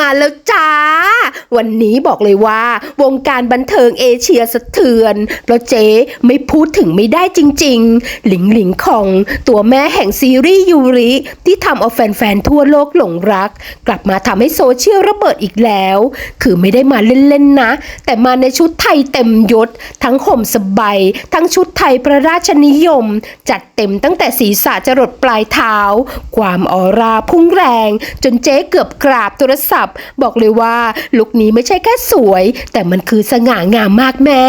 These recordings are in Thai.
มาแล้วจ้า วันนี้บอกเลยว่า วงการบันเทิงเอเชียสะเทือนเพราะเจ๊ไม่พูดถึงไม่ได้จริง ๆ หลิงหลิงของตัวแม่แห่งซีรีส์ยูริที่ทำเอาแฟนๆทั่วโลกหลงรัก กลับมาทำให้โซเชียลระเบิดอีกแล้ว คือไม่ได้มาเล่นๆนะ แต่มาในชุดไทยเต็มยศ ทั้งห่มสบายทั้งชุดไทยพระราชนิยม จัดเต็มตั้งแต่ศีรษะจรดปลายเท้า ความออราพุ่งแรง จนเจ๊เกือบกราบโทรศัพท์ บอกเลยว่าลุคนี้ไม่ใช่แค่สวย แต่มันคือสง่างามมากแม่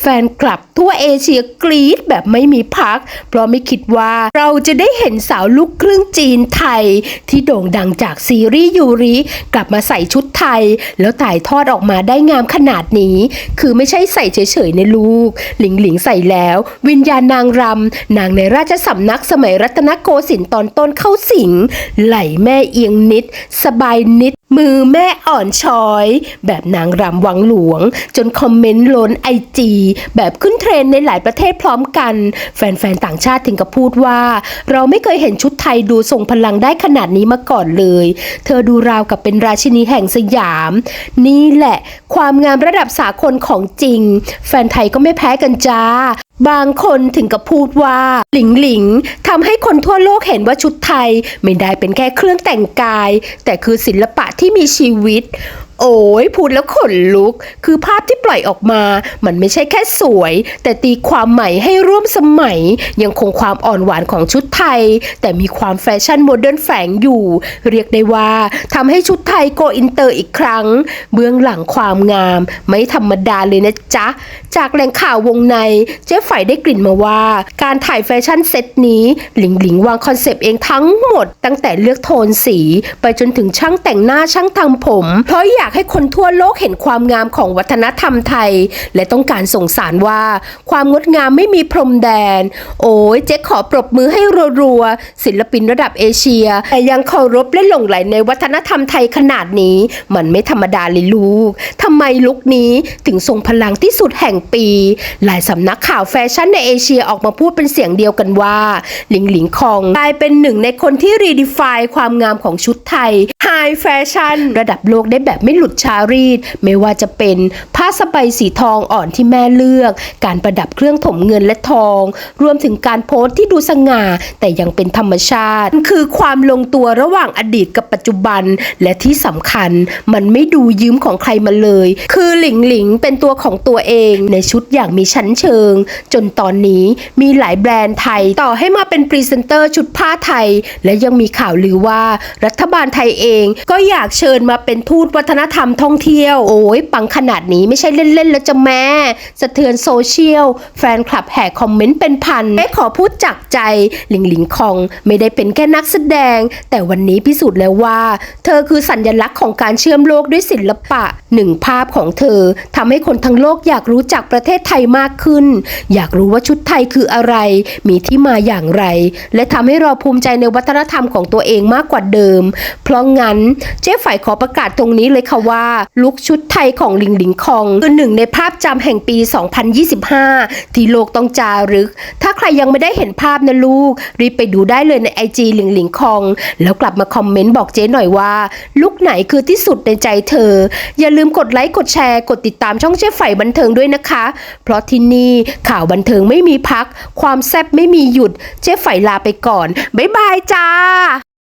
แฟนคลับทั่วเอเชียกรี๊ดแบบไม่มีพัก เพราะไม่คิดว่าเราจะได้เห็นสาวลูกครึ่งจีนไทย ที่โด่งดังจากซีรีส์ยูริกลับมาใส่ชุดไทย แล้วถ่ายทอดออกมาได้งามขนาดนี้ คือไม่ใช่ใส่เฉยๆในลูก หลิงหลิงใส่แล้ว วิญญาณนางรำนางในราชสำนักสมัยรัตนโกสินทร์ตอนต้นเข้าสิง ไหลแม่เอียงนิด สบายนิดมือแม่อ่อนช้อย แบบนางรำวังหลวง จนคอมเมนต์ล้นไอจีแบบขึ้นเทรนด์ในหลายประเทศพร้อมกัน แฟนๆ ต่างชาติถึงกับพูดว่า เราไม่เคยเห็นชุดไทยดูทรงพลังได้ขนาดนี้มาก่อนเลย เธอดูราวกับเป็นราชินีแห่งสยาม นี่แหละ ความงามระดับสากลของจริง แฟนไทยก็ไม่แพ้กันจ้าบางคนถึงกับพูดว่า หลิงหลิงทำให้คนทั่วโลกเห็นว่าชุดไทย ไม่ได้เป็นแค่เครื่องแต่งกาย แต่คือศิลปะที่มีชีวิต โอ้ยพูดแล้วขนลุก คือภาพที่ปล่อยออกมา มันไม่ใช่แค่สวย แต่ตีความใหม่ให้ร่วมสมัย ยังคงความอ่อนหวานของชุดไทย แต่มีความแฟชั่นโมเดิร์นแฝงอยู่ เรียกได้ว่าทำให้ชุดไทยโกอินเตอร์อีกครั้ง เบื้องหลังความงาม ไม่ธรรมดาเลยนะจ๊ะ จากแหล่งข่าววงในเจ๊ฝ่ายได้กลิ่นมาว่า การถ่ายแฟชั่นเซตนี้หลิงหลิงวางคอนเซปต์เองทั้งหมด ตั้งแต่เลือกโทนสี ไปจนถึงช่างแต่งหน้าช่างทำผม เพราะอยากให้คนทั่วโลกเห็นความงามของวัฒนธรรมไทย และต้องการส่งสารว่า ความงดงามไม่มีพรมแดน โอ้ยเจ๊ขอปรบมือให้รัวๆศิลปินระดับเอเชียแต่ยังเคารพและหลงไหลในวัฒนธรรมไทยขนาดนี้ มันไม่ธรรมดาเลยลูกทำไมลุคนี้ถึงทรงพลังที่สุดแห่งปี หลายสำนักข่าวแฟชั่นในเอเชียออกมาพูดเป็นเสียงเดียวกันว่า หลิงหลิงคองกลายเป็นหนึ่งในคนที่รีดิฟายความงามของชุดไทย ไฮแฟชั่นระดับโลกได้แบบไม่หลุดชารีตไม่ว่าจะเป็นผ้าสบายสีทองอ่อนที่แม่เลือก การประดับเครื่องถมเงินและทอง รวมถึงการโพสต์ที่ดูสง่า แต่ยังเป็นธรรมชาติ คือความลงตัวระหว่างอดีตกับปัจจุบัน และที่สำคัญมันไม่ดูยืมของใครมาเลย คือหลิงหลิงเป็นตัวของตัวเองในชุดอย่างมีชั้นเชิง จนตอนนี้มีหลายแบรนด์ไทยต่อให้มาเป็นพรีเซนเตอร์ชุดผ้าไทย และยังมีข่าวลือว่ารัฐบาลไทยเองก็อยากเชิญมาเป็นทูตวัฒนธรรมท่องเที่ยว โอ้ยปังขนาดนี้ไม่ใช่เล่นๆแล้วจะแม่ สะเทือนโซเชียล แฟนคลับแห่คอมเมนต์เป็นพันแม่ขอพูดจากใจหลิงหลิงคองไม่ได้เป็นแค่นักแสดง แต่วันนี้พิสูจน์แล้วว่า เธอคือสัญลักษณ์ของการเชื่อมโลกด้วยศิลปะหนึ่งภาพของเธอทำให้คนทั้งโลกอยากรู้จักประเทศไทยมากขึ้น อยากรู้ว่าชุดไทยคืออะไร มีที่มาอย่างไร และทำให้เราภูมิใจในวัฒนธรรมของตัวเองมากกว่าเดิม เพราะงั้น เจ๊ฝ่ายขอประกาศตรงนี้เลยค่ะว่า ลุคชุดไทยของหลิงหลิงคองคือหนึ่งในภาพจำแห่งปี 2025 ที่โลกต้องจารึก ถ้าใครยังไม่ได้เห็นภาพนะลูก รีบไปดูได้เลยในไอจีหลิงหลิงคอง แล้วกลับมาคอมเมนต์บอกเจ๊หน่อยว่า ลุคไหนคือที่สุดในใจเธอ อย่าลืมกดไลค์กดแชร์กดติดตามช่องเจ๊ฝ่ายบันเทิงด้วยนะคะ เพราะที่นี่ข่าวบันเทิงไม่มีพัก ความแซ่บไม่มีหยุด เจ๊ฝ่ายลาไปก่อน บ๊ายบายจ้า